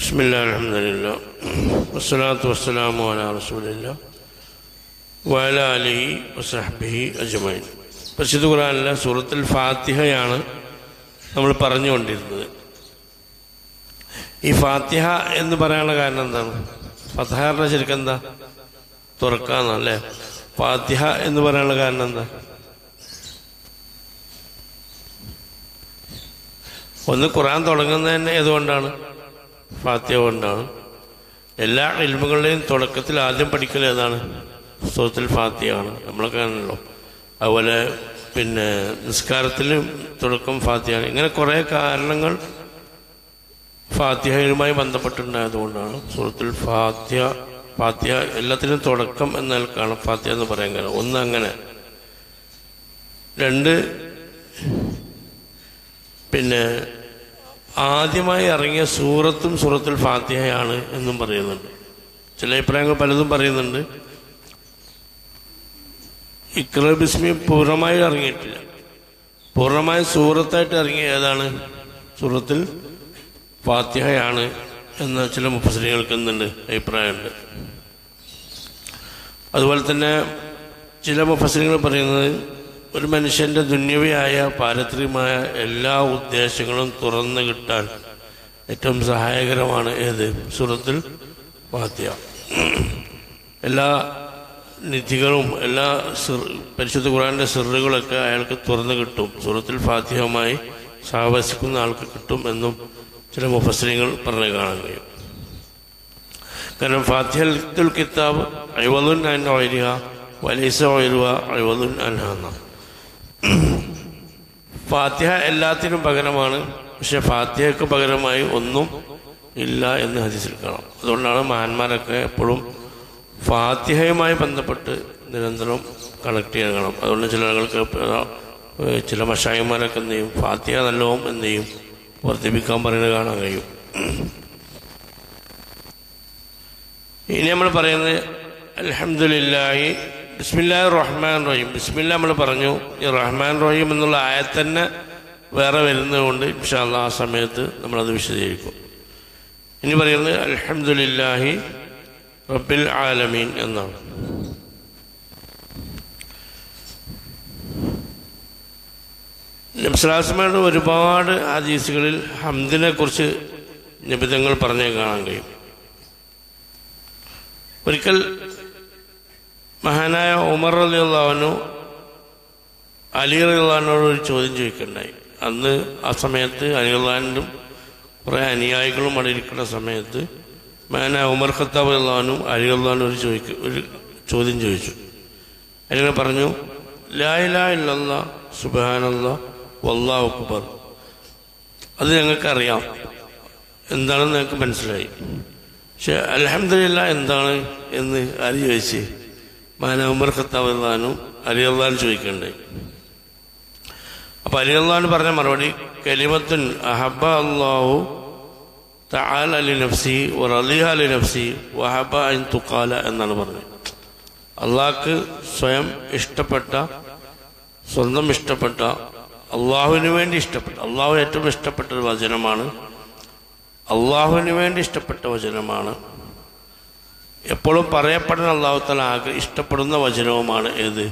بسم الله الحمد لله والصلاة والسلام على رسول الله وعلى آله وصحبه أجمعين പരിശുദ്ധ ഖുറാനിലെ സൂറത്തുൽ ഫാത്തിഹയാണ് നമ്മൾ പറഞ്ഞുകൊണ്ടിരുന്നത് ഈ ഫാത്തിഹ എന്ന് പറയാനുള്ള കാരണം എന്താണ് ഫതഹാറിന്റെ ശരിക്കും എന്താ തുറക്കാന്നല്ലേ ഫാത്തിഹ എന്ന് പറയാനുള്ള കാരണം എന്താ ഒന്ന് ഖുറാൻ തുടങ്ങുന്നത് തന്നെ ഏതുകൊണ്ടാണ് ഫാത്തിഹ കൊണ്ടാണ് എല്ലാ ഇൽമുകളുടെയും തുടക്കത്തിൽ ആദ്യം പഠിക്കൽ ഏതാണ്? സൂറത്തിൽ ഫാത്തിയാണ് നമ്മളൊക്കെ ആണല്ലോ. അതുപോലെ പിന്നെ നിസ്കാരത്തിലും തുടക്കം ഫാത്തിയാണ് ഇങ്ങനെ കുറേ കാരണങ്ങൾ ഫാത്തിഹയുമായി ബന്ധപ്പെട്ടുണ്ടായതുകൊണ്ടാണ് സുഹൃത്തിൽ ഫാത്തിഹ ഫാത്തിഹ എല്ലാത്തിനും തുടക്കം എന്ന നിലക്കാണ് ഫാത്തിഹ എന്ന് പറയാൻ കാരണം ഒന്ന് അങ്ങനെ രണ്ട് പിന്നെ ആദ്യമായി ഇറങ്ങിയ സൂറത്തും സൂറത്തുൽ ഫാത്തിഹയാണ് എന്നും പറയുന്നുണ്ട്. ചില അഭിപ്രായങ്ങൾ പലതും പറയുന്നുണ്ട്. ഇക്ര ബിസ്മി പൂർണമായി ഇറങ്ങിയിട്ടില്ല. പൂർണമായി സൂറത്തായിട്ട് ഇറങ്ങിയ ഏതാണ്? സൂറത്തിൽ ഫാത്തിഹയാണ് എന്ന് ചില മുപ്പസ്ത്രീകൾക്ക് എന്തുണ്ട് അഭിപ്രായമുണ്ട്. അതുപോലെ തന്നെ ചില മുപ്പസ്ത്രീകൾ പറയുന്നത് ഒരു മനുഷ്യന്റെ ദുന്യവയായ പാരത്രികമായ എല്ലാ ഉദ്ദേശങ്ങളും തുറന്നു കിട്ടാൻ ഏറ്റവും സഹായകരമാണ് ഏത്? സുഹൃത്തിൽ ഫാത്തിഹ. എല്ലാ നിധികളും എല്ലാ പരിശുദ്ധ ഖുറാന്റെ സിറുകളൊക്കെ അയാൾക്ക് തുറന്നു കിട്ടും. സുഹൃത്തിൽ ഫാത്തിഹമായി സഹവസിക്കുന്ന ആൾക്ക് കിട്ടും എന്നും ചില മുഫസ്ലിങ്ങൾ പറഞ്ഞു കാണാൻ കഴിയും. കാരണം ഫാത്തിഹൽ കിതാബ് അഴിവതുൻ അൻ ഒയരിക വലീസ ഒയരുക അൻഹ അൻഹാന്ന ഫാത്തിഹ എല്ലാത്തിനും പകരമാണ്. പക്ഷെ ഫാത്തിഹയ്ക്ക് പകരമായി ഒന്നും ഇല്ല എന്ന് ഹദീസിൽ കാണാം. അതുകൊണ്ടാണ് മഹാന്മാരൊക്കെ എപ്പോഴും ഫാത്തിഹയുമായി ബന്ധപ്പെട്ട് നിരന്തരം കണക്ട് ചെയ്യാൻ കാണാം. അതുകൊണ്ട് ചില ആളുകൾക്ക് ചില മഷായിമാരൊക്കെ എന്ത് ചെയ്യും? ഫാത്തിഹ നല്ലോം എന്ത് ചെയ്യും? വർദ്ധിപ്പിക്കാൻ പറയുന്നത് കാണാൻ കഴിയും. ഇനി നമ്മൾ പറയുന്നത് അലഹമുല്ലാഹി ബിസ്മില്ലാ റഹ്മാൻ റഹീം ബിസ്മില്ല നമ്മൾ പറഞ്ഞു ഈ റഹ്മാൻ റഹീം എന്നുള്ള ആയത്തന്നെ വേറെ വരുന്നതുകൊണ്ട് ഇൻഷാല്ല ആ സമയത്ത് നമ്മളത് വിശദീകരിക്കും. ഇനി പറയുന്നത് അലഹമുല്ലാഹി റബ്ബിൽ ആലമീൻ എന്നാണ്. നബ്സലാസ്മയുടെ ഒരുപാട് ഹദീസുകളിൽ ഹംദിനെ കുറിച്ച് നിബിധങ്ങൾ പറഞ്ഞേ കാണാൻ കഴിയും. ഒരിക്കൽ മഹാനായ ഉമർ റലിയുള്ളവനു അലി അള്ളഹാനോട് ഒരു ചോദ്യം ചോദിക്കണ്ടായി. അന്ന് ആ സമയത്ത് അലി അള്ളഹാനും കുറേ അനുയായികളും അവിടെ ഇരിക്കുന്ന സമയത്ത് മഹാനായ ഉമർ ഖത്താബ് അള്ളഹാനും അലി അള്ളഹാനും ഒരു ചോദിക്ക ഒരു ചോദ്യം ചോദിച്ചു. അതിനെ പറഞ്ഞു ലായിലാ സുബാനല്ല വല്ലാഹു അക്ബർ. അത് ഞങ്ങൾക്കറിയാം. എന്താണെന്ന് ഞങ്ങൾക്ക് മനസ്സിലായി. പക്ഷെ അലഹമില്ല എന്താണ് എന്ന് അലി ചോദിച്ച്? മാന ഉമർ ഖത്താബ് അള്ളഹാനും അലി അള്ളഹാൻ ചോദിക്കണ്ടേ അപ്പൊ അലി അള്ളഹാൻ പറഞ്ഞ മറുപടി കലിമത്തുൻ അഹബ അള്ളാഹു അലി നഫ്സി റലിഹ അലി നഫ്സി വഹബ അൻ തുക്കാല എന്നാണ് പറഞ്ഞത്. അള്ളാഹ്ക്ക് സ്വയം ഇഷ്ടപ്പെട്ട സ്വന്തം ഇഷ്ടപ്പെട്ട അള്ളാഹുവിന് വേണ്ടി ഇഷ്ടപ്പെട്ട അള്ളാഹു ഏറ്റവും ഇഷ്ടപ്പെട്ട ഒരു വചനമാണ് അള്ളാഹുവിന് വേണ്ടി ഇഷ്ടപ്പെട്ട വചനമാണ് എപ്പോഴും പറയപ്പെടുന്ന അള്ളാഹുത്തല തല ആകെ ഇഷ്ടപ്പെടുന്ന വചനവുമാണ് ഏത്?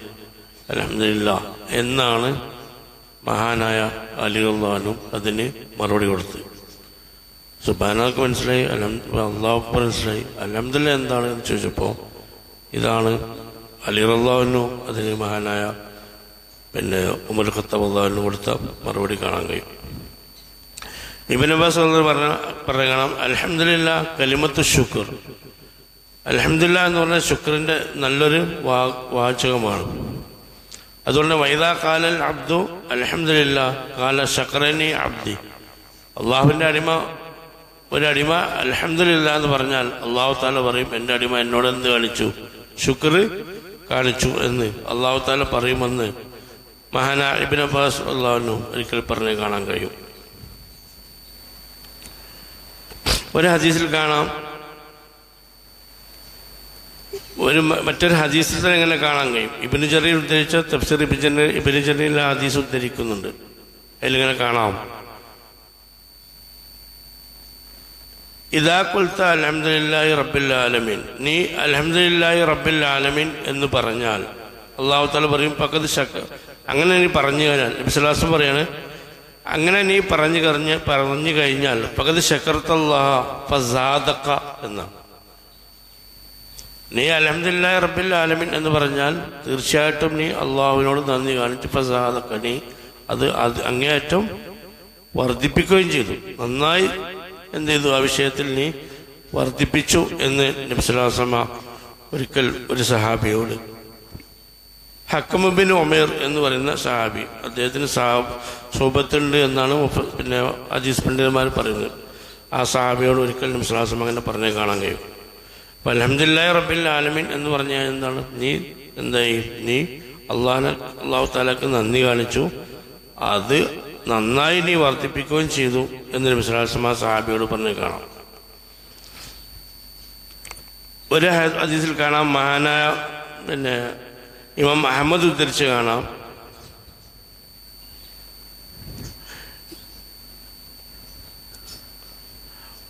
അലഹമില്ല എന്നാണ് മഹാനായ അലി അള്ളഹാനും അതിന് മറുപടി കൊടുത്ത് സുബാനാക്ക് മനസ്സിലായി അലഹം അള്ളാഹു മനസ്സിലായി. അലഹമില്ല എന്താണ് എന്ന് ചോദിച്ചപ്പോൾ ഇതാണ് അലി അള്ളാഹുനു അതിന് മഹാനായ പിന്നെ ഉമർ ഖത്താബ് അള്ളാഹുവിന് കൊടുത്ത മറുപടി കാണാൻ കഴിയും. ഇബിൻ അബ്ബാസ് പറഞ്ഞ കാണാം അലഹമില്ല കലിമത്ത് ശുക്ർ. അലഹമില്ല എന്ന് പറഞ്ഞാൽ ശുക്രന്റെ നല്ലൊരു വാ വാചകമാണ്. അതുകൊണ്ട് വൈദാ കാലൽ അബ്ദു അലഹമില്ല കാല ശക്രനി അബ്ദി. അള്ളാഹുവിന്റെ അടിമ ഒരു അടിമ അലഹമില്ല എന്ന് പറഞ്ഞാൽ അള്ളാഹു താല പറയും എന്റെ അടിമ എന്നോട് എന്ത് കാണിച്ചു? ശുക്ർ കാണിച്ചു എന്ന് അള്ളാഹു താല പറയുമെന്ന് മഹാന ഇബിൻ അബ്ബാസ് അള്ളാഹുനു ഒരിക്കൽ പറഞ്ഞ് കാണാൻ കഴിയും. ഒരു ഹദീസിൽ കാണാം ഒരു മറ്റൊരു ഹദീസിൽ തന്നെ ഇങ്ങനെ കാണാൻ കഴിയും. ഇബിന് ചെറിയ ഉദ്ധരിച്ച തഫ്സീർ ഇബിജന് ഇബിന് ചെറിയ ഹദീസ് ഉദ്ധരിക്കുന്നുണ്ട്. അതിലിങ്ങനെ കാണാം. ഇതാ കൊൽത്ത അലഹമുല്ലാഹി റബ്ബിൽ ആലമീൻ. നീ അലഹമുല്ലാഹി റബ്ബിൽ ആലമീൻ എന്ന് പറഞ്ഞാൽ അള്ളാഹു താല പറയും പക്കത് ശക്ക അങ്ങനെ നീ പറഞ്ഞു കഴിഞ്ഞാൽ നബിസ്ലാസം പറയാണ് അങ്ങനെ നീ പറഞ്ഞു കറിഞ്ഞ് പറഞ്ഞു കഴിഞ്ഞാൽ പകത് ശക്കർത്തല്ലാ ഫസാദക്ക എന്നാണ്. നീ അലഹമില്ലാ റബ്ബിൽ ആലമിൻ എന്ന് പറഞ്ഞാൽ തീർച്ചയായിട്ടും നീ അള്ളാഹുവിനോട് നന്ദി കാണിച്ചു ഫസാദക്ക നീ അത് അത് അങ്ങേയറ്റം വർദ്ധിപ്പിക്കുകയും ചെയ്തു. നന്നായി എന്ത് ചെയ്തു? ആ വിഷയത്തിൽ നീ വർദ്ധിപ്പിച്ചു എന്ന് നബ്സുലാസമ ഒരിക്കൽ ഒരു സഹാബിയോട് ഹക്കമുബിൻ ഒമേർ എന്ന് പറയുന്ന സഹാബി അദ്ദേഹത്തിന് സാബ് സൂപത്തുണ്ട് എന്നാണ് പിന്നെ അജീസ് പണ്ഡിതന്മാർ പറയുന്നത്. ആ സഹാബിയോട് ഒരിക്കൽ നബ്സുലാസം അങ്ങനെ പറഞ്ഞേ കാണാൻ കഴിയും. അപ്പൊ അലഹദില്ലാ റബ്ബിൽ ആലമീൻ എന്ന് പറഞ്ഞാൽ എന്താണ്? നീ എന്തായി നീ അള്ളാഹ് അള്ളാഹു താലാക്ക് നന്ദി കാണിച്ചു. അത് നന്നായി നീ വർദ്ധിപ്പിക്കുകയും ചെയ്തു എന്ന് മിസ്ലാസ്മാ സഹാബിയോട് പറഞ്ഞ് കാണാം. ഒരു ഹദീസിൽ കാണാം. മഹാനായ പിന്നെ ഇമാം അഹമ്മദ് ഉദ്ധരിച്ച് കാണാം.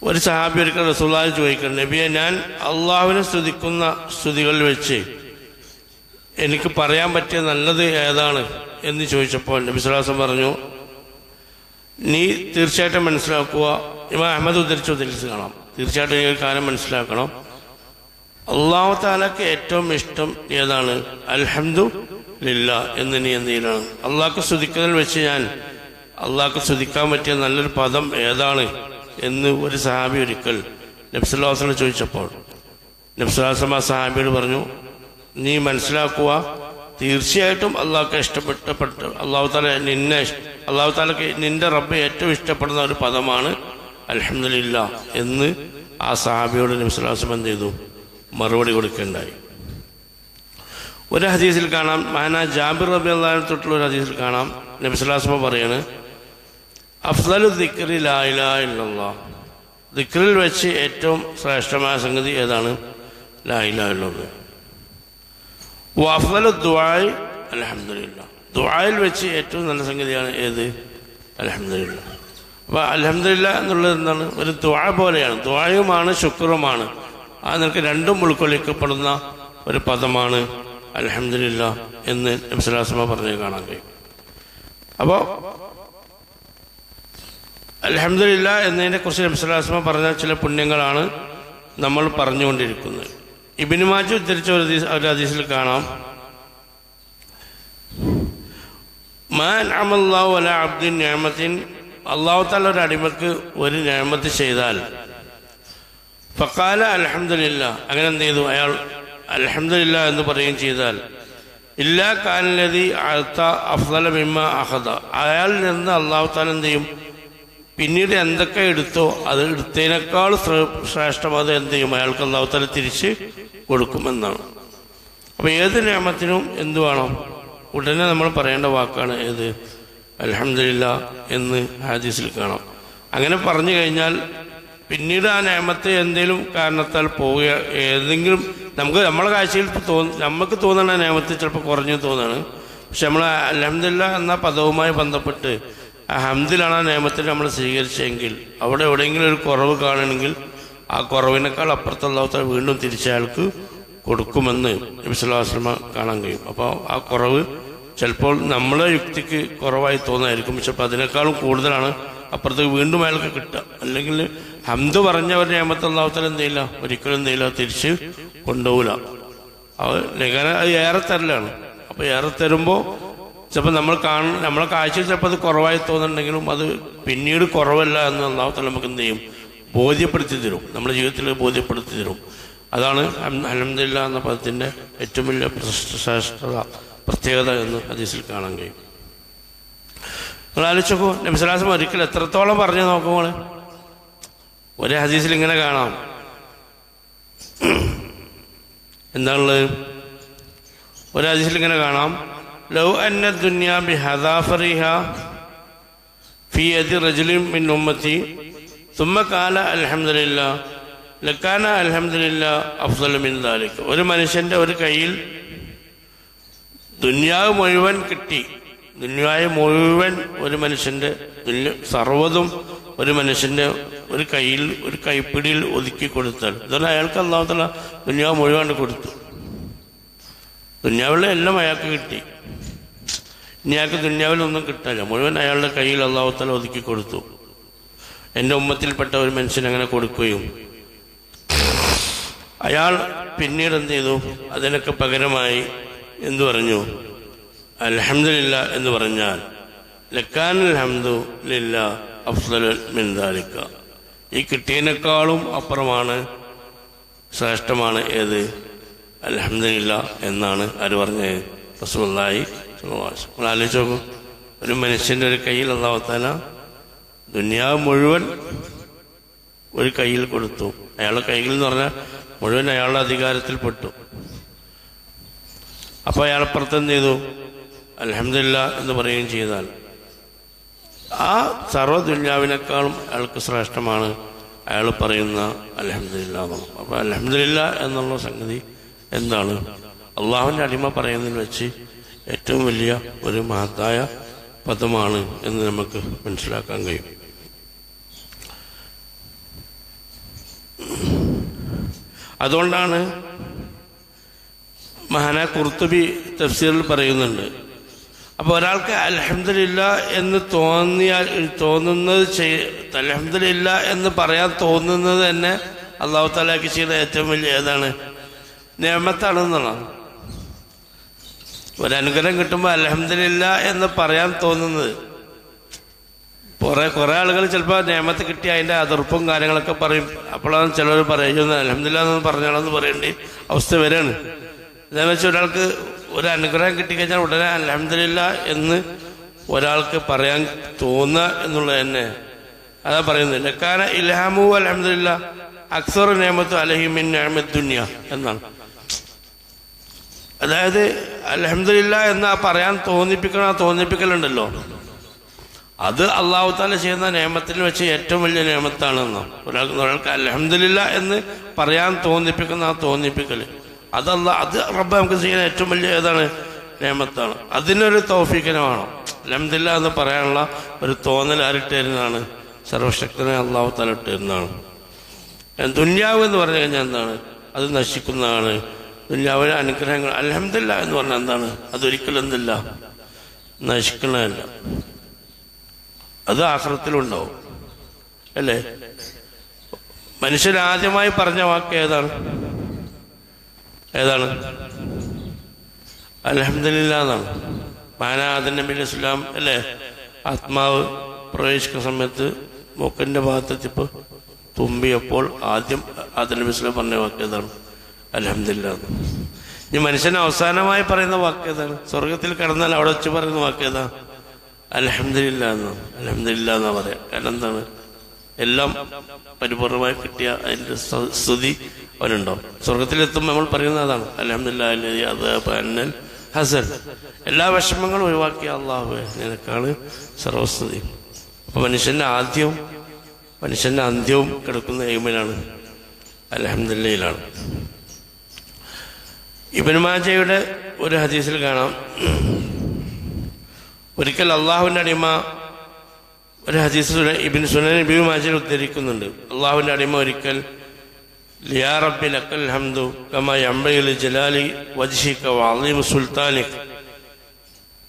ഒരു സഹാബി ഒരിക്കൽ റസൂലായി ചോദിക്കണം നബിയെ ഞാൻ അള്ളാഹുവിനെ സ്തുതിക്കുന്ന സ്തുതികളിൽ വെച്ച് എനിക്ക് പറയാൻ പറ്റിയ നല്ലത് ഏതാണ്? എന്ന് ചോദിച്ചപ്പോൾ നബി സുലാസം പറഞ്ഞു നീ തീർച്ചയായിട്ടും മനസ്സിലാക്കുക ഇമാം അഹമ്മദ് ഉദ്ധരിച്ച് ഉദ്ധരിച്ച് കാണാം. തീർച്ചയായിട്ടും ഈ ഒരു കാര്യം മനസ്സിലാക്കണം. അള്ളാഹു താലക്ക് ഏറ്റവും ഇഷ്ടം ഏതാണ്? അൽഹംദു ലില്ല എന്ന് നീ എന്തെങ്കിലാണ് അള്ളാഹ്ക്ക് സ്തുതിക്കുന്നതിൽ വെച്ച് ഞാൻ അള്ളാഹ്ക്ക് സ്തുതിക്കാൻ പറ്റിയ നല്ലൊരു പദം ഏതാണ്? എന്ന് ഒരു സഹാബി ഒരിക്കൽ നബ്സുല്ലാസിനെ ചോദിച്ചപ്പോൾ നബ്സുല്ലാസം ആ സഹാബിയോട് പറഞ്ഞു നീ മനസ്സിലാക്കുക തീർച്ചയായിട്ടും അള്ളാഹ്ക്ക് ഇഷ്ടപ്പെട്ടപ്പെട്ട അള്ളാഹു താല നിന്നെ അള്ളാഹു താലക്ക് നിന്റെ റബ്ബ് ഏറ്റവും ഇഷ്ടപ്പെടുന്ന ഒരു പദമാണ് അലഹമില്ല എന്ന് ആ സഹാബിയോട് നബ്സുല്ലാസം എന്ത് ചെയ്തു? മറുപടി കൊടുക്കേണ്ടായി ഒരു ഹദീസിൽ കാണാം മഹാന ജാബിർ റബി അള്ളാഹിനെ തൊട്ടുള്ള ഒരു ഹദീസിൽ കാണാം നബ്സുല്ലാസ്മ പറയാണ് അഫ്സലു ദിക്രി ലായില ഇല്ലല്ലാ ദിക്റിൽ വെച്ച് ഏറ്റവും ശ്രേഷ്ഠമായ സംഗതി ഏതാണ്? ലായില ഉള്ളത് വഫലു ദുബായ് അലഹമില്ല ദുആയിൽ വെച്ച് ഏറ്റവും നല്ല സംഗതിയാണ് ഏത്? അലഹമില്ല അപ്പോൾ അലഹമില്ല എന്നുള്ളത് എന്താണ്? ഒരു ദുആ പോലെയാണ്. ദുആയുമാണ് ശുക്രുമാണ്. ആ നിനക്ക് രണ്ടും ഉൾക്കൊള്ളിക്കപ്പെടുന്ന ഒരു പദമാണ് അലഹമില്ല എന്ന് നബ്സലാസ്മ പറഞ്ഞ് കാണാൻ കഴിയും. അപ്പോൾ അലഹമില്ല എന്നതിനെ കുറിച്ച് നബ്സലാസ്മ പറഞ്ഞ ചില പുണ്യങ്ങളാണ് നമ്മൾ പറഞ്ഞുകൊണ്ടിരിക്കുന്നത്. ഇബിന് മാജു ഉദ്ധരിച്ച ഒരു ഹദീസ്- ഒരു ഹദീസിൽ കാണാം. മാൻ അമല്ലാഹു അല അബ്ദിൻ ഞാമത്തിൻ അള്ളാഹു താല ഒരു അടിമക്ക് ഒരു ഞാമത്ത് ചെയ്താൽ. ഫക്കാല അലഹമില്ല അങ്ങനെ എന്ത് ചെയ്തു? അയാൾ അലഹമില്ല എന്ന് പറയുകയും ചെയ്താൽ. ഇല്ലാ കാലതി അഴുത്ത അഫ്ദല മിമ്മ അഹദ. അയാളിൽ നിന്ന് അള്ളാഹു താല ചെയ്യും? പിന്നീട് എന്തൊക്കെ എടുത്തോ അത് എടുത്തതിനേക്കാൾ ശ്രേ- ശ്രേഷ്ഠം എന്ത് ചെയ്യും? അയാൾക്ക് അവസരം തിരിച്ച് കൊടുക്കുമെന്നാണ്. അപ്പൊ ഏത് നിയമത്തിനും എന്തു വേണം? ഉടനെ നമ്മൾ പറയേണ്ട വാക്കാണ് ഏത്? അലഹമില്ല എന്ന് ഹാദീസിൽ കാണാം. അങ്ങനെ പറഞ്ഞു കഴിഞ്ഞാൽ പിന്നീട് ആ നിയമത്തെ എന്തെങ്കിലും കാരണത്താൽ പോവുക ഏതെങ്കിലും നമുക്ക് നമ്മളെ കാഴ്ചയിൽ തോന്നു നമുക്ക് തോന്നണ നിയമത്തിൽ ചിലപ്പോൾ കുറഞ്ഞു തോന്നാണ്. പക്ഷെ നമ്മൾ അലഹമില്ല എന്ന പദവുമായി ബന്ധപ്പെട്ട് ആ ഹംദിലാണ് ആ നിയമത്തിൽ നമ്മൾ സ്വീകരിച്ചെങ്കിൽ അവിടെ എവിടെയെങ്കിലും ഒരു കുറവ് കാണണമെങ്കിൽ ആ കുറവിനേക്കാൾ അപ്പുറത്തുള്ള വീണ്ടും തിരിച്ചയാൾക്ക് കൊടുക്കുമെന്ന് നബിസ്വല്ലാസ്ലമ കാണാൻ കഴിയും. അപ്പോൾ ആ കുറവ് ചിലപ്പോൾ നമ്മളെ യുക്തിക്ക് കുറവായി തോന്നായിരിക്കും. പക്ഷെ അപ്പം അതിനേക്കാളും കൂടുതലാണ് അപ്പുറത്തേക്ക് വീണ്ടും അയാൾക്ക് കിട്ടുക. അല്ലെങ്കിൽ ഹംദ് പറഞ്ഞ ഒരു നിയമത്തെ അള്ളാഹുത്തല എന്ത് ചെയ്യില്ല? ഒരിക്കലും എന്ത് ചെയ്യില്ല? തിരിച്ച് കൊണ്ടുപോകില്ല. അത് നിഗമനം അത് ഏറെ തരലാണ്. അപ്പോൾ ഏറെ തരുമ്പോൾ ചിലപ്പോൾ നമ്മൾ കാണും നമ്മളെ കാഴ്ചയിൽ ചിലപ്പോൾ അത് കുറവായി തോന്നുന്നുണ്ടെങ്കിലും അത് പിന്നീട് കുറവല്ല എന്ന് ഒന്നാമത്തെ നമുക്ക് എന്ത് ചെയ്യും? ബോധ്യപ്പെടുത്തി തരും. നമ്മുടെ ജീവിതത്തിൽ ബോധ്യപ്പെടുത്തി തരും. അതാണ് അലഹമില്ല എന്ന പദത്തിന്റെ ഏറ്റവും വലിയ ശ്രേഷ്ഠത പ്രത്യേകത എന്ന് ഹദീസിൽ കാണാൻ കഴിയും. നിങ്ങൾ ആലോചിച്ചോക്കൂ നബിസലാസം ഒരിക്കൽ എത്രത്തോളം പറഞ്ഞു നോക്കുമ്പോൾ ഒരേ ഹദീസിൽ ഇങ്ങനെ കാണാം. എന്താണുള്ളത്? ഒരു ഹദീസിൽ ഇങ്ങനെ കാണാം. ലവ് അന്ന ദുന്യാബി ഹദാഫറിഹ ഫി അതി റജുലിം മിൻ ഉമ്മത്തി. തുമ്മ കാല അലഹമില്ല ലക്കാന അലഹമില്ല അഫ്സൽ മിൻ ദാലിക്ക് ഒരു മനുഷ്യന്റെ ഒരു കയ്യിൽ ദുന്യാവ് മുഴുവൻ കിട്ടി. ദുന്യാവ് മുഴുവൻ ഒരു മനുഷ്യന്റെ ദുന്യ സർവതും ഒരു മനുഷ്യന്റെ ഒരു കയ്യിൽ ഒരു കൈപ്പിടിയിൽ ഒതുക്കി കൊടുത്താൽ. അതുപോലെ അയാൾക്ക് അള്ളാഹത്തല ദുന്യാവ് മുഴുവൻ കൊടുത്തു. ദുന്യാവിലെ എല്ലാം അയാൾക്ക് കിട്ടി. ഇനി അയാൾക്ക് ദുന്യാവിലൊന്നും കിട്ടില്ല മുഴുവൻ അയാളുടെ കയ്യിൽ അള്ളാഹുത്തല ഒതുക്കി കൊടുത്തു. എന്റെ ഉമ്മത്തിൽപ്പെട്ട ഒരു മനുഷ്യൻ അങ്ങനെ കൊടുക്കുകയും അയാൾ പിന്നീട് എന്ത് ചെയ്തു? അതിനൊക്കെ പകരമായി എന്തു പറഞ്ഞു? അലഹമില്ല എന്ന് പറഞ്ഞാൽ ലക്കാൻ ഹംദു ലില്ല അഫ്സൽ ഈ കിട്ടിയതിനേക്കാളും അപ്പുറമാണ് ശ്രേഷ്ഠമാണ് ഏത്? അലഹമില്ല എന്നാണ് ആര് പറഞ്ഞത്? റസൂല്ലായി ആലോചിച്ച് നോക്കും. ഒരു മനുഷ്യന്റെ ഒരു കയ്യിൽ അള്ളാഹത്താല ദുനിയാവ് മുഴുവൻ ഒരു കയ്യിൽ കൊടുത്തു. അയാളുടെ കയ്യിൽ എന്ന് പറഞ്ഞാൽ മുഴുവൻ അയാളുടെ അധികാരത്തിൽ പെട്ടു. അപ്പൊ അയാൾ അപ്പുറത്ത് ചെയ്തു? അലഹമില്ല എന്ന് പറയുകയും ചെയ്താൽ. ആ സർവ ദുന്യാവിനേക്കാളും അയാൾക്ക് ശ്രേഷ്ഠമാണ് അയാൾ പറയുന്ന അലഹമില്ല അപ്പൊ അലഹമില്ല എന്നുള്ള സംഗതി എന്താണ്? അള്ളാഹുവിന്റെ അടിമ പറയുന്നതിൽ വെച്ച് ഏറ്റവും വലിയ ഒരു മഹത്തായ പദമാണ് എന്ന് നമുക്ക് മനസ്സിലാക്കാൻ കഴിയും. അതുകൊണ്ടാണ് മഹാന കുർത്തുബി തഫ്സീറിൽ പറയുന്നുണ്ട് അപ്പോൾ ഒരാൾക്ക് അലഹമില്ല എന്ന് തോന്നിയാൽ തോന്നുന്നത് ചെയ് അലഹമില്ല എന്ന് പറയാൻ തോന്നുന്നത് തന്നെ അള്ളാഹു താലാക്ക് ചെയ്ത ഏറ്റവും വലിയ ഏതാണ്? നിയമത്താണെന്നാണ് ഒരനുഗ്രഹം കിട്ടുമ്പോൾ അലഹമില്ല എന്ന് പറയാൻ തോന്നുന്നത്. കുറെ കുറെ ആളുകൾ ചിലപ്പോൾ നിയമത്ത് കിട്ടി അതിന്റെ അതിർപ്പും കാര്യങ്ങളൊക്കെ പറയും. അപ്പോഴാണ് ചിലർ പറയുന്നത് അലഹമില്ല എന്ന് പറഞ്ഞാണെന്ന് പറയേണ്ടി? അവസ്ഥ വരികയാണ് എന്താണെന്ന് വെച്ചാൽ ഒരാൾക്ക് ഒരു അനുഗ്രഹം കിട്ടിക്കഴിഞ്ഞാൽ ഉടനെ അലഹമില്ല എന്ന് ഒരാൾക്ക് പറയാൻ തോന്നുക എന്നുള്ളത് തന്നെ. അതാ പറയുന്നത്. ലക്കാന ഇലഹാമു അലഹമില്ല അക്സർ നിയമത്തു അലഹിമിൻ നിയമത്ത് ദുന്യ എന്നാണ്. അതായത് അലഹമില്ല എന്ന് പറയാൻ തോന്നിപ്പിക്കണ തോന്നിപ്പിക്കലുണ്ടല്ലോ. അത് അള്ളാഹു താല ചെയ്യുന്ന നിയമത്തിൽ വെച്ച് ഏറ്റവും വലിയ നിയമത്താണെന്ന് ഒരാൾക്ക് ഒരാൾക്ക് അലഹമില്ല എന്ന് പറയാൻ തോന്നിപ്പിക്കുന്ന ആ തോന്നിപ്പിക്കൽ അതല്ല അത് റബ്ബ് നമുക്ക് ചെയ്യുന്ന ഏറ്റവും വലിയ ഏതാണ്? നിയമത്താണ് അതിനൊരു വേണം. അലഹമില്ല എന്ന് പറയാനുള്ള ഒരു തോന്നൽ ആരിട്ടിരുന്നതാണ്? സർവശക്തനെ അള്ളാഹു താല ഇട്ടിരുന്നതാണ്. ദുന്യാവ് എന്ന് പറഞ്ഞു കഴിഞ്ഞാൽ എന്താണ്? അത് നശിക്കുന്നതാണ്. ദുന്യാവിലെ അനുഗ്രഹങ്ങൾ. അലഹമില്ല എന്ന് പറഞ്ഞാൽ എന്താണ്? അതൊരിക്കലും എന്തില്ല. നശിക്കണമല്ല അത് ആഹ്രത്തിലുണ്ടാവും അല്ലേ? മനുഷ്യൻ ആദ്യമായി പറഞ്ഞ വാക്ക് ഏതാണ്? ഏതാണ്? അലഹമില്ല എന്നാണ്. മാനാദൻ നബി ഇസ്ലാം അല്ലേ? ആത്മാവ് പ്രവേശിക്കുന്ന സമയത്ത് മൂക്കിന്റെ ഭാഗത്തെത്തിപ്പ് തുമ്പിയപ്പോൾ ആദ്യം ആദൻ നബി ഇസ്ലാം പറഞ്ഞ വാക്ക് ഏതാണ്? അലഹമില്ല ഇനി മനുഷ്യൻ അവസാനമായി പറയുന്ന വാക്ക് ഏതാണ് സ്വർഗത്തിൽ കടന്നാൽ അവിടെ വെച്ച് പറയുന്ന വാക്ക് ഏതാ അലഹമില്ല എന്ന് അലഹമില്ല എന്നാ പറയാം. കാരണം എന്താണ്? എല്ലാം പരിപൂർണമായി കിട്ടിയ അതിന്റെ സ്തു- സ്തുതി അവനുണ്ടാവും. സ്വർഗത്തിലെത്തുമ്പോൾ നമ്മൾ പറയുന്ന അതാണ്. അലഹമില്ല ഹസൻ. എല്ലാ വിഷമങ്ങളും ഒഴിവാക്കിയ അള്ളാഹു നിനക്കാണ് സർവസ്തുതി. അപ്പൊ മനുഷ്യന്റെ ആദ്യവും മനുഷ്യന്റെ അന്ത്യവും കിടക്കുന്ന എയ്മിലാണ് അലഹമില്ലയിലാണ് ഇബനുമാജയുടെ ഒരു ഹദീസിൽ കാണാം. ഒരിക്കൽ അള്ളാഹുവിന്റെ അടിമ ഒരു ഹദീസ് ഇബിൻ സുനൻ ഇബിൻ ഉദ്ധരിക്കുന്നുണ്ട്. അള്ളാഹുവിന്റെ അടിമ ഒരിക്കൽ ലിയാ റബ്ബി അക്കൽ ഹംദു കമായി അമ്പയിൽ ജലാലി വജി വഅളീം സുൽത്താനിക്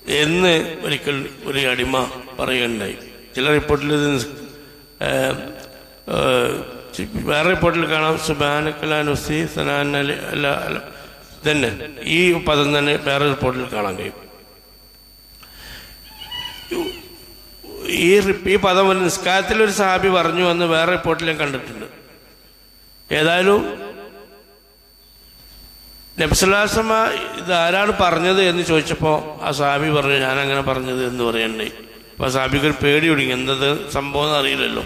എന്ന് ഒരിക്കൽ ഒരു അടിമ പറയുകയുണ്ടായി. ചില റിപ്പോർട്ടിൽ ഇത് വേറെ റിപ്പോർട്ടിൽ കാണാം സുബാനക്കലാനുസി സനാൻ അലി അല തന്നെ. ഈ പദം തന്നെ വേറെ റിപ്പോർട്ടിൽ കാണാൻ കഴിയും. ഈ ഈ പദം ഒരു നിസ്കാരത്തിൽ ഒരു സഹാബി പറഞ്ഞു എന്ന് വേറെ റിപ്പോർട്ടിൽ ഞാൻ കണ്ടിട്ടുണ്ട്. ഏതായാലും നബ്സുല്ലാസമ ഇത് ആരാണ് പറഞ്ഞത് എന്ന് ചോദിച്ചപ്പോൾ ആ സാബി പറഞ്ഞു ഞാൻ അങ്ങനെ പറഞ്ഞത് എന്ന് പറയണ്ടേ. അപ്പൊ ആ സാബിക്ക് ഒരു പേടി ഒടുങ്ങി എന്തത് സംഭവം എന്ന് അറിയില്ലല്ലോ.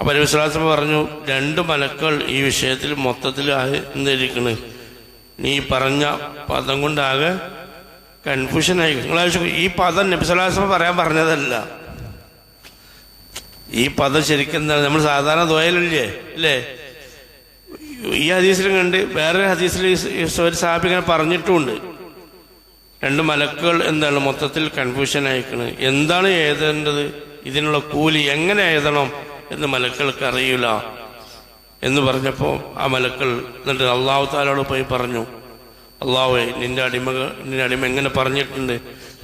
അപ്പൊ നബ്സുല്ലാസമ പറഞ്ഞു രണ്ട് മലക്കൾ ഈ വിഷയത്തിൽ മൊത്തത്തിൽ എന്തിരിക്കണ് നീ പറഞ്ഞ പദം കൊണ്ടാകെ കൺഫ്യൂഷനായി നിങ്ങൾ ഈ പദം നബ്സലാസമ പറയാൻ പറഞ്ഞതല്ല. ഈ പദം ശരിക്കും എന്താണ് നമ്മൾ സാധാരണ ദ്വയലില്ലേ അല്ലേ? ഈ ഹദീസിലും കണ്ട് വേറെ ഹദീസിൽ ഒരു സാബി ഇങ്ങനെ പറഞ്ഞിട്ടുമുണ്ട് രണ്ട് മലക്കുകൾ എന്താണ് മൊത്തത്തിൽ കൺഫ്യൂഷൻ അയക്കണ് എന്താണ് എഴുതേണ്ടത്? ഇതിനുള്ള കൂലി എങ്ങനെ എഴുതണം എന്ന് മലക്കുകൾക്ക് അറിയില്ല. എന്ന് പറഞ്ഞപ്പോൾ ആ മലക്കൾ എന്നിട്ട് അള്ളാഹു താലോട് പോയി പറഞ്ഞു അള്ളാഹുവെ നിന്റെ അടിമ നിന്റെ അടിമ എങ്ങനെ പറഞ്ഞിട്ടുണ്ട്?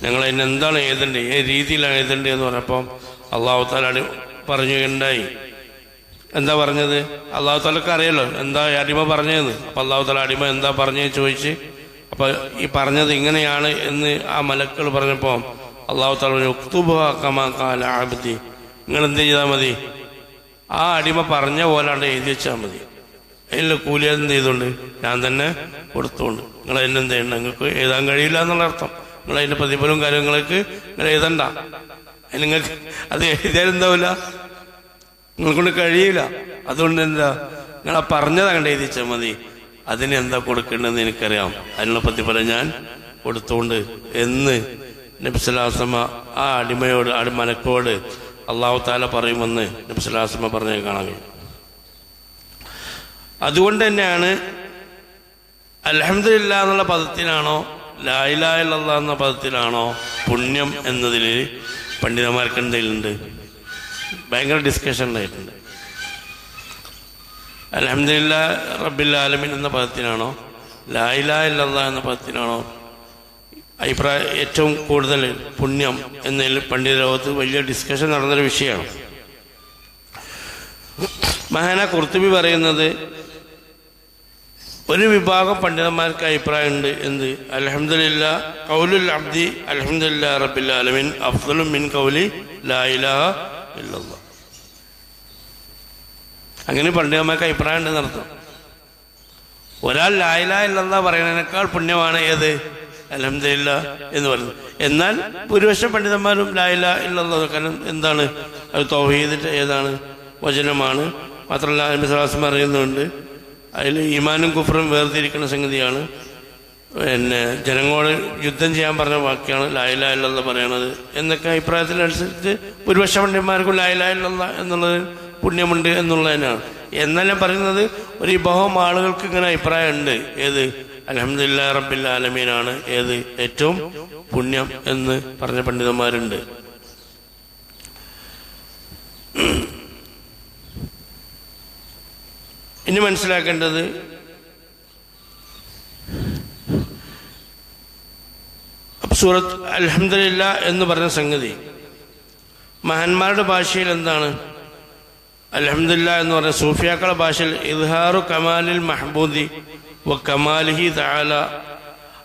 ഞങ്ങൾ അതിന് എന്താണ് എഴുതേണ്ടത് ഏത് രീതിയിലാണ് എഴുതേണ്ടത് എന്ന് പറഞ്ഞപ്പോൾ അള്ളാഹു താല അടി ഉണ്ടായി എന്താ പറഞ്ഞത്? അള്ളാഹു താലക്ക് അറിയല്ലോ എന്താ അടിമ പറഞ്ഞതെന്ന്. അപ്പൊ അള്ളാഹു താല അടിമ എന്താ പറഞ്ഞത് ചോദിച്ച് അപ്പൊ ഈ പറഞ്ഞത് ഇങ്ങനെയാണ് എന്ന് ആ മലക്കൾ പറഞ്ഞപ്പോൾ അള്ളാഹു താല പറഞ്ഞു "ഉക്തുബുഹ കമാ അബ്ദി. നിങ്ങൾ എന്ത് ചെയ്താൽ മതി? ആ അടിമ പറഞ്ഞ പോലാണ്ട് എഴുതി വെച്ചാൽ മതി. അതിൽ കൂലി എന്ത് ചെയ്തുകൊണ്ട് ഞാൻ തന്നെ കൊടുത്തോണ്ട്. നിങ്ങൾ അതിനെന്ത് ചെയ്യണം നിങ്ങൾക്ക് എഴുതാൻ കഴിയില്ല എന്നുള്ള അർത്ഥം. നിങ്ങൾ അതിന്റെ പ്രതിഫലവും കാര്യങ്ങൾക്ക് നിങ്ങൾ എഴുതണ്ട. നിങ്ങൾക്ക് അത് എഴുതിയാൽ എന്താവില്ല നിങ്ങൾക്കൊണ്ട് കഴിയില്ല. അതുകൊണ്ട് എന്താ? നിങ്ങൾ ആ പറഞ്ഞത് അങ്ങോട്ട് എഴുതിച്ചാൽ മതി. അതിന് എന്താ കൊടുക്കേണ്ടതെന്ന് എനിക്കറിയാം. അതിനുള്ള പ്രതിഫലം ഞാൻ കൊടുത്തോണ്ട് എന്ന് നബ്സലാസമ ആ അടിമയോട് ആ മലക്കോട് അള്ളാഹു താല പറയുമെന്ന് നബ്സലാസമ പറഞ്ഞ കാണാൻ കഴിയും. അതുകൊണ്ട് തന്നെയാണ് അലഹമില്ല എന്നുള്ള പദത്തിലാണോ ലായില എന്ന പദത്തിലാണോ പുണ്യം എന്നതിൽ പണ്ഡിതന്മാർക്ക് എന്തെങ്കിലുണ്ട്? ഭയങ്കര ഡിസ്കഷൻ ഉണ്ടായിട്ടുണ്ട്. അലഹമില്ല റബ്ബിൽ ആലമിൻ എന്ന പദത്തിനാണോ ലായില ഇല്ലല്ല എന്ന പദത്തിനാണോ അഭിപ്രായം ഏറ്റവും കൂടുതൽ പുണ്യം എന്നതിൽ പണ്ഡിത ലോകത്ത് വലിയ ഡിസ്കഷൻ നടന്നൊരു വിഷയമാണ്. മഹാന കുർത്തുബി പറയുന്നത് ഒരു വിഭാഗം പണ്ഡിതന്മാർക്ക് അഭിപ്രായമുണ്ട് എന്ത്? അലഹമില്ല കൗലുൽ അബ്ദി അലഹമില്ല റബ്ബിൽ ആലമിൻ അഫ്ദലും മിൻ കൗലി അങ്ങനെ പണ്ഡിതന്മാർക്ക് അഭിപ്രായം ഉണ്ടെന്ന് അർത്ഥം ഒരാൾ ലായില ഇല്ലെന്ന പറയുന്നതിനേക്കാൾ പുണ്യമാണ് ഏത്? അലഹമില്ല എന്ന് പറയുന്നു എന്നാൽ ഭൂരിപക്ഷ പണ്ഡിതന്മാരും ലായില്ല ഇല്ലല്ലോ കാരണം എന്താണ്? അത് തോഹീദിന്റെ ഏതാണ്? വചനമാണ്. മാത്രമല്ല അലമിസ്ലാസം പറയുന്നുണ്ട് അതിൽ ഈമാനും കുഫറും വേർതിരിക്കുന്ന സംഗതിയാണ്. പിന്നെ ജനങ്ങളോട് യുദ്ധം ചെയ്യാൻ പറഞ്ഞ വാക്യാണ് ലായില ഇല്ലെന്ന് പറയണത്. എന്നൊക്കെ അഭിപ്രായത്തിനനുസരിച്ച് ഭൂരിപക്ഷ പണ്ഡിതന്മാർക്കും ലായില ഇല്ലെന്ന എന്നുള്ളത് പുണ്യമുണ്ട് എന്നുള്ളതിനാണ്. എന്നാൽ ഞാൻ പറയുന്നത് ഒരു വിഭവം ആളുകൾക്ക് ഇങ്ങനെ അഭിപ്രായമുണ്ട്. ഏത്? അലഹമില്ല റബ്ബിൽ ആലമീനാണ് ഏത് ഏറ്റവും പുണ്യം എന്ന് പറഞ്ഞ പണ്ഡിതന്മാരുണ്ട്. ഇനി മനസ്സിലാക്കേണ്ടത് സൂറത്ത് അലഹമില്ല എന്ന് പറഞ്ഞ സംഗതി. മഹാന്മാരുടെ ഭാഷയിൽ എന്താണ്? അലഹമില്ല എന്ന് പറഞ്ഞ സൂഫിയാക്കളുടെ ഭാഷയിൽ ഇദ്ഹാറു കമാലിൽ മഹബൂദി കമാലിഹി താല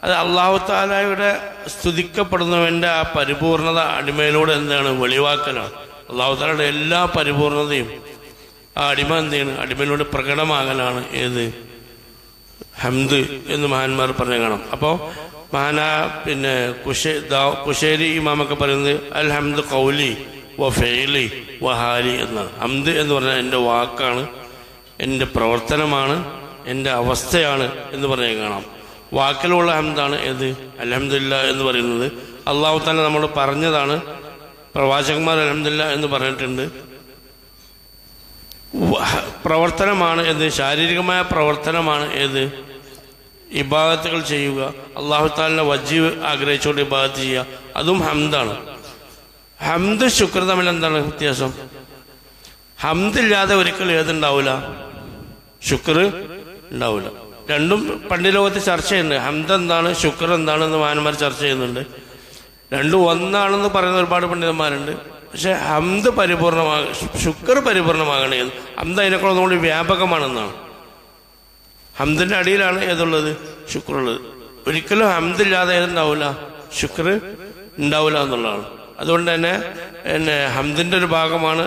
അത് അള്ളാഹു താലയുടെ സ്തുതിക്കപ്പെടുന്നവന്റെ ആ പരിപൂർണത അടിമയിലൂടെ എന്താണ്? വെളിവാക്കലാണ്. അള്ളാഹു താലയുടെ എല്ലാ പരിപൂർണതയും ആ അടിമ എന്ത് ചെയ്യണം അടിമയിലൂടെ പ്രകടമാകലാണ്. ഏത്? ഹംദ് എന്ന് മഹാന്മാർ പറഞ്ഞു കാണാം അപ്പോൾ മഹാന പിന്നെ കുശേ കുശേരി ഇമാമൊക്കെ പറയുന്നത് അൽ ഹംദ് കൗലി വ വഹാലി എന്നാണ്. ഹംദ് എന്ന് പറഞ്ഞാൽ എന്റെ വാക്കാണ് എന്റെ പ്രവർത്തനമാണ് എന്റെ അവസ്ഥയാണ് എന്ന് പറഞ്ഞാൽ കാണാം. വാക്കിലുള്ള ഹംദാണ് ഏത്? അലഹമില്ല എന്ന് പറയുന്നത്. അള്ളാഹു തന്നെ നമ്മൾ പറഞ്ഞതാണ് പ്രവാചകന്മാർ അലഹമില്ല എന്ന് പറഞ്ഞിട്ടുണ്ട്. പ്രവർത്തനമാണ് ഏത്? ശാരീരികമായ പ്രവർത്തനമാണ് ഏത്? ഇബാദത്തുകൾ ചെയ്യുക. അള്ളാഹു താലിനെ വജീവ് ആഗ്രഹിച്ചുകൊണ്ട് ഇബാദത്ത് ചെയ്യുക. അതും ഹംദാണ്. ഹംദ് ശുക്ർ തമ്മിൽ എന്താണ് വ്യത്യാസം? ഹംദില്ലാതെ ഒരിക്കലും ഏതുണ്ടാവില്ല ശുക്ർ ഉണ്ടാവില്ല. രണ്ടും പണ്ട് ലോകത്ത് ചർച്ച ചെയ്യുന്നുണ്ട്. ഹംദ് എന്താണ് ശുക്ർ എന്താണെന്ന് മാനന്മാർ ചർച്ച ചെയ്യുന്നുണ്ട്. രണ്ടും ഒന്നാണെന്ന് പറയുന്ന ഒരുപാട് പണ്ഡിതന്മാരുണ്ട്. പക്ഷെ ഹംദ് പരിപൂർണമാക ശുക്ർ പരിപൂർണമാകണേ ഹംദ് അതിനേക്കാൾ ഒന്നുകൂടി വ്യാപകമാണെന്നാണ്. ഹംദിന്റെ അടിയിലാണ് ഏതുള്ളത്? ശുക്രുള്ളത് ഒരിക്കലും ഹംദില്ലാതെ ഏതുണ്ടാവില്ല ശുക്ർ ഉണ്ടാവില്ല എന്നുള്ളതാണ്. അതുകൊണ്ട് തന്നെ പിന്നെ ഒരു ഭാഗമാണ്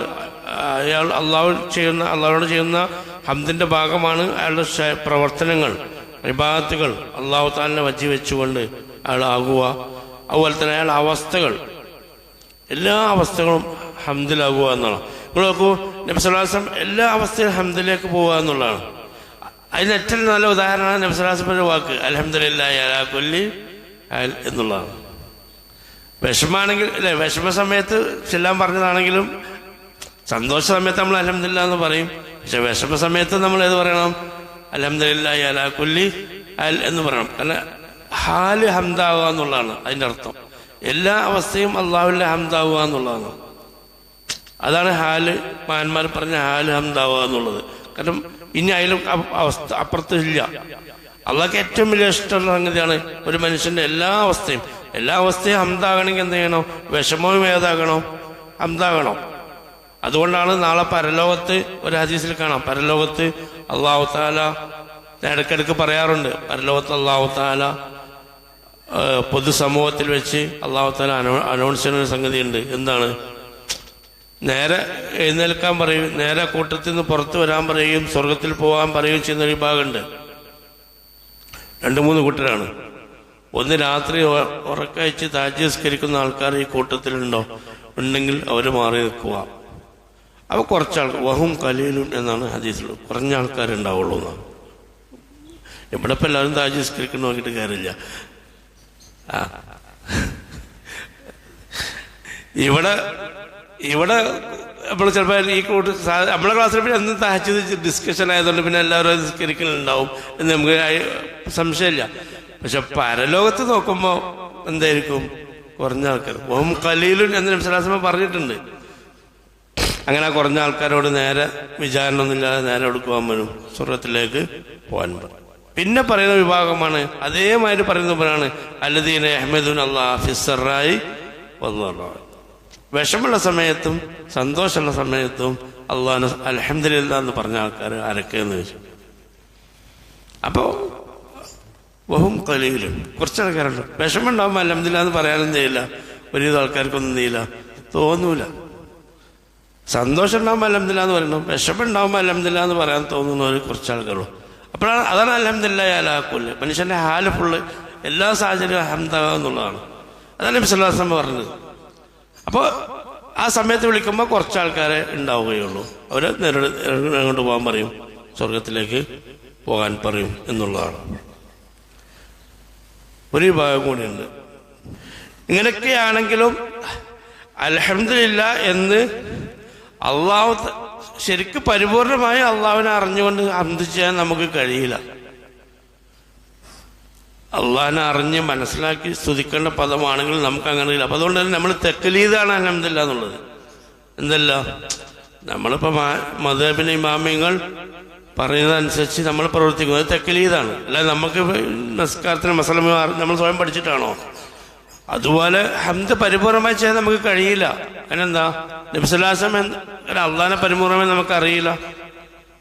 അയാൾ അള്ളാഹു ചെയ്യുന്ന അള്ളാഹോട് ചെയ്യുന്ന ഹംദിന്റെ ഭാഗമാണ് അയാളുടെ പ്രവർത്തനങ്ങൾ വിഭാഗത്തുകൾ അള്ളാഹു താലിനെ വജി വെച്ചുകൊണ്ട് അയാൾ ആകുക. അതുപോലെ തന്നെ അയാളുടെ അവസ്ഥകൾ. എല്ലാ അവസ്ഥകളും ഹംദിലാകുക എന്നുള്ളതാണ്. നിങ്ങൾ നോക്കൂ നബ്സലാസം എല്ലാ അവസ്ഥയും ഹംദിലേക്ക് പോവുക എന്നുള്ളതാണ്. അതിന് ഏറ്റവും നല്ല ഉദാഹരണമാണ് നബ്സലാസത്തിന്റെ വാക്ക് അലഹമില്ല അയൽ എന്നുള്ളതാണ്. വിഷമാണെങ്കിൽ അല്ലെ വിഷമ സമയത്ത് ചെല്ലാൻ പറഞ്ഞതാണെങ്കിലും സന്തോഷ സമയത്ത് നമ്മൾ അലഹമില്ല എന്ന് പറയും. പക്ഷെ വിഷമ സമയത്ത് നമ്മൾ ഏത് പറയണം? അലഹമില്ല അലാ അൽ എന്ന് പറയണം. അല്ല ഹാൽ ഹംദാവുക എന്നുള്ളതാണ് അതിന്റെ അർത്ഥം. എല്ലാ അവസ്ഥയും അള്ളാഹുവിന്റെ ഹംദാവുക എന്നുള്ളതാണ്. അതാണ് ഹാൽ മാന്മാർ പറഞ്ഞ ഹാൽ ഹംദാവുക എന്നുള്ളത്. കാരണം ഇനി അതിലും അവസ്ഥ അപ്പുറത്ത് ഇല്ല. അള്ളാഹ്ക്ക് ഏറ്റവും വലിയ ഇഷ്ടമുള്ള സംഗതിയാണ് ഒരു മനുഷ്യന്റെ എല്ലാ അവസ്ഥയും. എല്ലാ അവസ്ഥയും ഹംദാകണമെങ്കിൽ എന്ത് ചെയ്യണം? വിഷമവും ഏതാകണം? ഹംദാകണം. അതുകൊണ്ടാണ് നാളെ പരലോകത്ത് ഒരു ഹദീസിൽ കാണാം. പരലോകത്ത് അള്ളാഹു താല ഇടയ്ക്കിടയ്ക്ക് പറയാറുണ്ട്. പരലോകത്ത് അള്ളാഹു താല പൊതുസമൂഹത്തിൽ വെച്ച് അള്ളാഹു താല അനൗൺസ് ചെയ്യുന്ന ഒരു സംഗതിയുണ്ട്. എന്താണ്? നേരെ എഴുന്നേൽക്കാൻ പറയും നേരെ കൂട്ടത്തിൽ നിന്ന് പുറത്തു വരാൻ പറയും സ്വർഗത്തിൽ പോകാൻ പറയുകയും ചെയ്യുന്ന ഒരു വിഭാഗമുണ്ട്. രണ്ട് മൂന്ന് കൂട്ടരാണ്. ഒന്ന് രാത്രി ഉറക്കയച്ച് താജ്യസ്കരിക്കുന്ന ആൾക്കാർ ഈ കൂട്ടത്തിലുണ്ടോ? ഉണ്ടെങ്കിൽ അവർ മാറി നിൽക്കുക. അപ്പൊ കുറച്ചാൾ വഹും കലീലും എന്നാണ് ഹദീസിൽ കുറഞ്ഞ ആൾക്കാരുണ്ടാവുള്ളൂ എന്നാണ്. ഇവിടെ ഇപ്പം എല്ലാവരും താജ്യസ്കരിക്കുന്ന നോക്കിയിട്ട് കാര്യമില്ല. ഇവിടെ ഇവിടെ നമ്മൾ ചിലപ്പോൾ ഈ കൂട്ട് നമ്മളെ ക്ലാസ്സിൽ പിന്നെ എന്നും താജ് ഡിസ്കഷൻ ആയതുകൊണ്ട് പിന്നെ എല്ലാവരും നിസ്കരിക്കുന്നുണ്ടാവും എന്ന് നമുക്ക് സംശയമില്ല. പക്ഷെ പരലോകത്ത് നോക്കുമ്പോൾ എന്തായിരിക്കും? കുറഞ്ഞ ആൾക്കാർ ഓം കലീലുൻ എന്ന് നബ്സലാസ്മ പറഞ്ഞിട്ടുണ്ട്. അങ്ങനെ കുറഞ്ഞ ആൾക്കാരോട് നേരെ വിചാരണ ഒന്നുമില്ലാതെ നേരെ എടുക്കുവാൻ വരും? സ്വർഗത്തിലേക്ക് പോകാൻ പറയും പിന്നെ പറയുന്ന വിഭാഗമാണ് അതേമാതിരി പറയുന്നവരാണ് അല്ലദീന അഹമ്മദുൻ അള്ളാഹ് ഫിസറായി വന്നു വിഷമുള്ള സമയത്തും സന്തോഷമുള്ള സമയത്തും അള്ളാഹ് അലഹമില്ല എന്ന് പറഞ്ഞ ആൾക്കാർ ആരൊക്കെയെന്ന് ചോദിച്ചു. അപ്പോ ബഹും കലയിലും കുറച്ച് ആൾക്കാരുണ്ട്. വിഷമുണ്ടാവുമ്പോൾ അലഹമില്ല എന്ന് പറയാനൊന്നും ചെയ്യില്ല. ഒരുവിധ ആൾക്കാർക്കൊന്നും ചെയ്യില്ല. തോന്നൂല. സന്തോഷം ഉണ്ടാകുമ്പോൾ അലഹമില്ല എന്ന് പറയണം. വിഷമുണ്ടാകുമ്പോൾ അലഹമില്ല എന്ന് പറയാൻ തോന്നുന്ന ഒരു കുറച്ച് ആൾക്കാരുള്ളൂ അപ്പോഴാണ് അതാണ് അലഹമില്ല അലാക്കുല്ല മനുഷ്യന്റെ ഹാൽ ഫുള്ള് എല്ലാ സാഹചര്യവും അഹമ്മദാകുക എന്നുള്ളതാണ്. അതാണ് വിശ്വാസം പറഞ്ഞത്. അപ്പോൾ ആ സമയത്ത് വിളിക്കുമ്പോൾ കുറച്ച് ആൾക്കാരെ ഉണ്ടാവുകയുള്ളൂ. അവരെ നേരിട്ട് അങ്ങോട്ട് പോകാൻ പറയും? സ്വർഗത്തിലേക്ക് പോകാൻ പറയും എന്നുള്ളതാണ്. ഒരു വിഭാഗം കൂടിയുണ്ട്. ഇങ്ങനെയൊക്കെയാണെങ്കിലും അലഹമില്ല എന്ന് അള്ളാഹു ശരിക്കും പരിപൂർണമായി അള്ളാഹുവിനെ അറിഞ്ഞുകൊണ്ട് അന്ത് ചെയ്യാൻ നമുക്ക് കഴിയില്ല. അള്ളാഹിനെ അറിഞ്ഞ് മനസ്സിലാക്കി സ്തുതിക്കേണ്ട പദമാണെങ്കിൽ നമുക്ക് അങ്ങനെ ഇല്ല. അപ്പൊ അതുകൊണ്ട് തന്നെ നമ്മൾ തെക്കലീതാണ് അലഹമില്ല എന്നുള്ളത്. എന്തല്ല? നമ്മളിപ്പോ മതബിന് ഇമാമിങ്ങൾ പറയുന്നതനുസരിച്ച് നമ്മൾ പ്രവർത്തിക്കുന്നത് തെക്കലീതാണ്. അല്ല നമുക്ക് നമസ്കാരത്തിന് മസലമാർ നമ്മൾ സ്വയം പഠിച്ചിട്ടാണോ? അതുപോലെ ഹംദ് പരിപൂർണമായി ചെയ്യാൻ നമുക്ക് കഴിയില്ല. അതിനെന്താ? നബിസുലാസം അള്ളാഹിനെ പരിപൂർണമായി നമുക്ക് അറിയില്ല.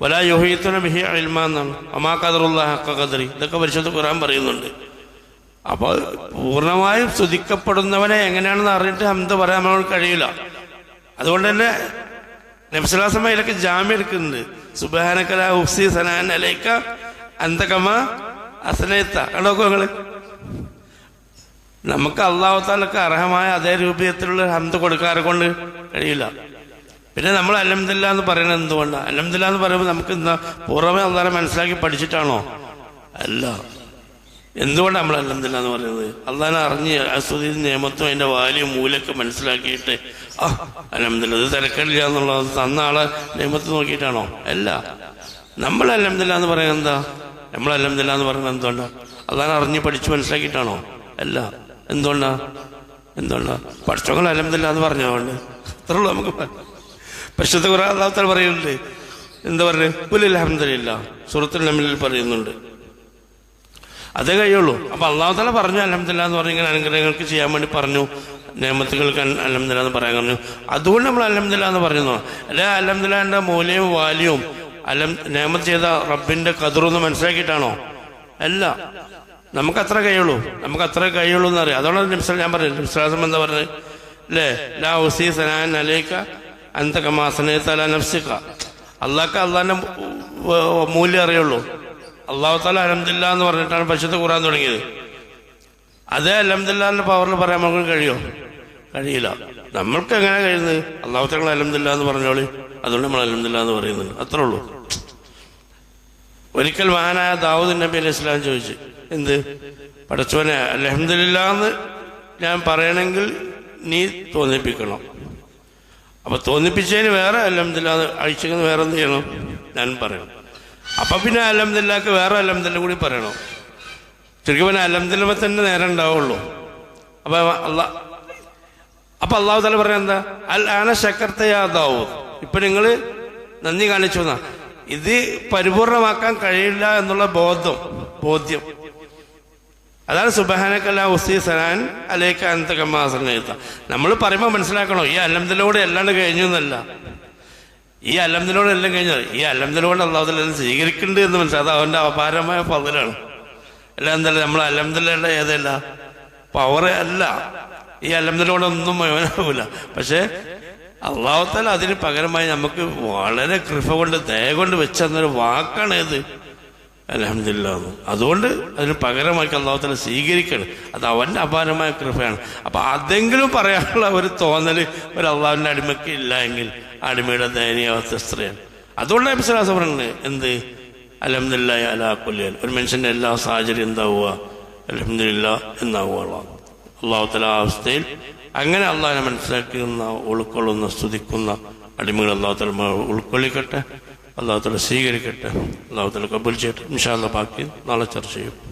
വലാ യുഹീത്തുന ബിഹി അൽമാന്നാണ് അമാ ഖദറുല്ലാ ഹക്ക ഖദറി ഇതൊക്കെ പരിശുദ്ധ ഖുർആൻ പറയുന്നുണ്ട്. അപ്പോൾ പൂർണമായും സ്തുതിക്കപ്പെടുന്നവനെ എങ്ങനെയാണെന്ന് അറിഞ്ഞിട്ട് ഹംദ് പറയാൻ നമ്മൾ കഴിയില്ല. അതുകൊണ്ട് തന്നെ നബ്സലാസമ്മ ഇതിലൊക്കെ ജാമ്യം എടുക്കുന്നുണ്ട്. സുബാനക്കല ഉഫ്സി സനാൻ അലൈക്ക അന്തകമ അസനേത്ത. കണ്ടോക്കോ നിങ്ങൾ. നമുക്ക് അള്ളാഹുത്താലൊക്കെ അർഹമായ അതേ രൂപത്തിലുള്ള ഹംദ് കൊടുക്കാറെ കൊണ്ട് കഴിയില്ല. പിന്നെ നമ്മൾ അലഹമില്ല എന്ന് പറയുന്നത് എന്തുകൊണ്ടാണ് അലഹമില്ല എന്ന് പറയുമ്പോൾ നമുക്ക് എന്താ പൂർവമേ അള്ളാഹെ മനസ്സിലാക്കി പഠിച്ചിട്ടാണോ? അല്ല. എന്തുകൊണ്ടാണ് നമ്മൾ അലഹമില്ല എന്ന് പറയുന്നത്? അള്ളാഹിനെ അറിഞ്ഞ് അസ്തുതി നിയമത്തും അതിന്റെ വാല്യം മൂലൊക്കെ മനസ്സിലാക്കിയിട്ട് ആ അലഹമില്ല ഇത് തിരക്കില്ല എന്നുള്ളത് തന്ന ആളെ നിയമത്ത് നോക്കിയിട്ടാണോ? അല്ല. നമ്മൾ അലഹമില്ല എന്ന് പറയുന്നത് എന്താ? നമ്മൾ അലഹമില്ല എന്ന് പറയുന്നത് എന്തുകൊണ്ടാണ് അള്ളാഹിനെ അറിഞ്ഞ് പഠിച്ച് മനസ്സിലാക്കിയിട്ടാണോ? അല്ല. എന്തുകൊണ്ടാ? എന്തുകൊണ്ടാ? പഠിച്ചോങ്ങൾ അലമ്പില്ല എന്ന് പറഞ്ഞോണ്ട് അത്രേ ഉള്ളൂ നമുക്ക് പക്ഷത്തെ കുറെ അള്ളാഹത്താൽ പറയുന്നുണ്ട്. എന്താ പറയുക പുലിൽ അഹമ്മദില്ല സുഹൃത്തിൽ നമ്മിൽ പറയുന്നുണ്ട്. അതേ കഴിയുള്ളൂ. അപ്പൊ അള്ളാഹുത്തല പറഞ്ഞു അലഹമില്ല എന്ന് പറഞ്ഞ് ഇങ്ങനെ അനുഗ്രഹങ്ങൾക്ക് ചെയ്യാൻ വേണ്ടി പറഞ്ഞു. നിയമത്തുകൾക്ക് അലഹമില്ല എന്ന് പറയാൻ പറഞ്ഞു. അതുകൊണ്ട് നമ്മൾ അലഹമില്ല എന്ന് പറയുന്നു അല്ലെ അലഹമില്ലാന്റെ മൂല്യവും വാല്യവും അലം നിയമം ചെയ്ത റബ്ബിന്റെ കതിറൊന്ന് മനസ്സിലാക്കിയിട്ടാണോ? അല്ല. നമുക്ക് അത്ര കഴിയുള്ളൂ. നമുക്ക് അത്ര കഴിയുള്ളൂ എന്ന് അറിയാം അതുകൊണ്ടാണ് നിമിഷം ഞാൻ പറഞ്ഞത്. വിശ്വാസം എന്താ പറഞ്ഞത്? അല്ലേ ലാ ഉസി സനാൻ അലേക്ക അന്തകമാസനേത്തല നഫ്സിക്ക അള്ളാഹ്ക്ക് അള്ളാഹിന്റെ മൂല്യം അറിയുള്ളൂ. അള്ളാഹു താല അലഹമില്ല എന്ന് പറഞ്ഞിട്ടാണ് പശുത്ത് കൂറാൻ തുടങ്ങിയത്. അതേ അലഹമില്ലാന്റെ പവറിൽ പറയാൻ നമുക്ക് കഴിയോ? കഴിയില്ല. നമ്മൾക്ക് എങ്ങനെ കഴിയുന്നത്? അള്ളാഹു തങ്ങൾ അലഹമില്ല എന്ന് പറഞ്ഞോളി. അതുകൊണ്ട് നമ്മൾ അലഹമില്ല എന്ന് പറയുന്നുണ്ട് അത്രേ ഉള്ളൂ. ഒരിക്കൽ മഹാനായ ദാവൂദ് നബി അലൈഹി ഇസ്ലാം ചോദിച്ചു. എന്ത്? പടച്ചോനെ അലഹമില്ല എന്ന് ഞാൻ പറയണമെങ്കിൽ നീ തോന്നിപ്പിക്കണം. അപ്പൊ തോന്നിപ്പിച്ചതിന് വേറെ അലഹമില്ല അഴിച്ചെന്ന് വേറെ എന്ത് ചെയ്യണം? ഞാൻ പറയണം. അപ്പൊ പിന്നെ അലഹമില്ലാക്ക് വേറെ അലഹമില്ല കൂടി പറയണം. ചുരുക്കി പിന്നെ അലഹമില്ല തന്നെ നേരം ഉണ്ടാവുള്ളൂ. അപ്പൊ അല്ല അപ്പൊ അള്ളാഹു തല പറയാൻ എന്താ? അൽ ആന ശക്കർത്തയാദാവൂ ഇപ്പൊ നിങ്ങൾ നന്ദി കാണിച്ചു എന്നാ ഇത് പരിപൂർണമാക്കാൻ കഴിയില്ല എന്നുള്ള ബോധം ബോധ്യം. അതാണ് സുബഹാനക്കല്ല ഉസി സലാൻ അലേക്ക് അനന്തകമാസനേത്ത നമ്മൾ പറയുമ്പോൾ മനസ്സിലാക്കണോ ഈ അലംതിലൂടെ അല്ലാണ്ട് കഴിഞ്ഞു എന്നല്ല. ഈ അലംതിലൂടെ എല്ലാം കഴിഞ്ഞത് ഈ അലംതിലൂടെ അള്ളാഹുലെല്ലാം സ്വീകരിക്കുന്നുണ്ട് എന്ന് മനസ്സിലാവും അത് അവന്റെ അപാരമായ പതിലാണ് അല്ല എന്തല്ല നമ്മൾ അലംതിലുള്ള ഏതല്ല? പവർ അല്ല. ഈ അലംതിലൂടെ ഒന്നും മുഴുവനാവില്ല പക്ഷേ അള്ളാഹുത്തല്ല അതിന് പകരമായി നമുക്ക് വളരെ കൃപ കൊണ്ട് ദയ കൊണ്ട് വെച്ചെന്നൊരു വാക്കാണ് ഏത് അലഹമില്ല അതുകൊണ്ട് അതിന് പകരമാക്കി അള്ളാഹുത്തല സ്വീകരിക്കണം. അത് അവന്റെ അപാരമായ കൃപയാണ്. അപ്പൊ അതെങ്കിലും പറയാനുള്ള ഒരു തോന്നൽ ഒരു അള്ളാഹുവിന്റെ അടിമയ്ക്ക് ഇല്ല എങ്കിൽ അടിമയുടെ ദയനീയാവസ്ഥ സ്ത്രീയാണ്. അതുകൊണ്ട് വിശ്വാസം പറയുന്നത് എന്ത്? അലഹമില്ല അലാക്കുല്യാൻ ഒരു മനുഷ്യന്റെ എല്ലാ സാഹചര്യം എന്താവുക? അലഹമില്ല എന്നാവുക അള്ളാഹുത്തല അവസ്ഥയിൽ അങ്ങനെ അള്ളാഹിനെ മനസ്സിലാക്കുന്ന ഉൾക്കൊള്ളുന്ന സ്തുതിക്കുന്ന അടിമകൾ അള്ളാഹുത്തല ഉൾക്കൊള്ളിക്കട്ടെ. അള്ളാഹുത്തല സ്വീകരിക്കട്ടെ. അള്ളാഹുത്തല കബൂൽ ചെയ്യട്ടെ. ഇൻഷാല്ല ബാക്കി നാളെ ചർച്ച ചെയ്യും.